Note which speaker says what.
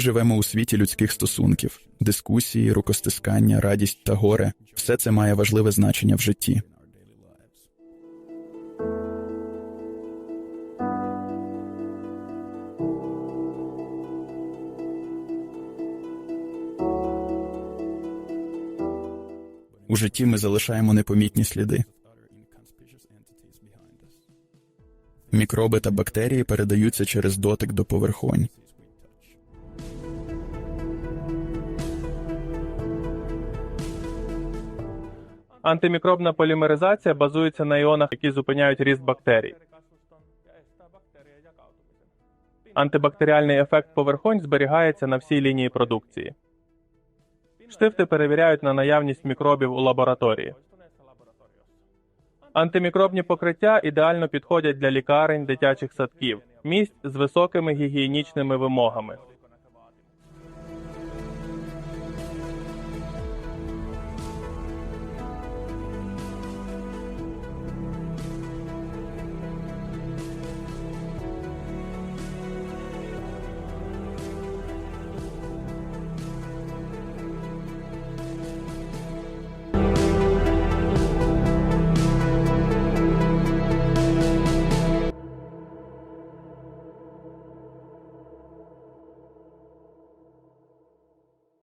Speaker 1: живемо у світі людських стосунків, дискусії, рукостискання, радість та горе все це має важливе значення в житті. У житті ми залишаємо непомітні сліди. Мікроби та бактерії передаються через дотик до поверхонь.
Speaker 2: Антимікробна полімеризація базується на іонах, які зупиняють ріст бактерій. Антибактеріальний ефект поверхонь зберігається на всій лінії продукції. Штифти перевіряють на наявність мікробів у лабораторії. Антимікробні покриття ідеально підходять для лікарень, дитячих садків, місць з високими гігієнічними вимогами.